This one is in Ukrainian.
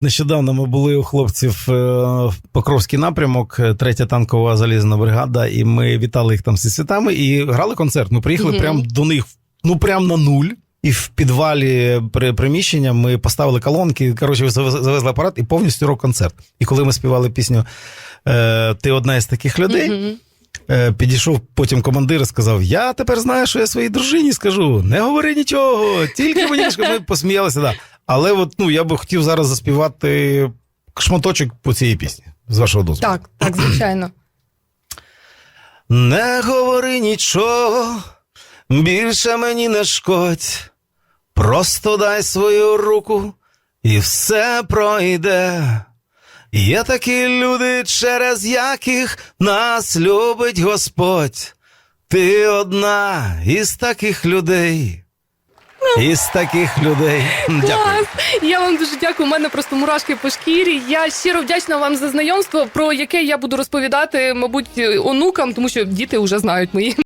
Нещодавно ми були у хлопців е, в Покровський напрямок, е, третя танкова залізна бригада, і ми вітали їх там зі святами і грали концерт. Ми приїхали Мгм. прямо до них, ну прямо на нуль. І в підвалі при приміщення ми поставили колонки, коротше, завезли апарат і повністю рок-концерт. І коли ми співали пісню е, Ти одна із таких людей, Підійшов потім командир і сказав: Я тепер знаю, що я своїй дружині скажу. Не говори нічого, тільки мені ми посміялися. Да. Але от, ну, я би хотів зараз заспівати шматочок по цій пісні, з вашого дозволу. Так, так, звичайно. Не говори нічого, більше мені не шкодь. Просто дай свою руку, і все пройде. Є такі люди, через яких нас любить Господь. Ти одна із таких людей. Із таких людей. Дякую. Клас! Я вам дуже дякую. У мене просто мурашки по шкірі. Я щиро вдячна вам за знайомство, про яке я буду розповідати, мабуть, онукам, тому що діти вже знають мої.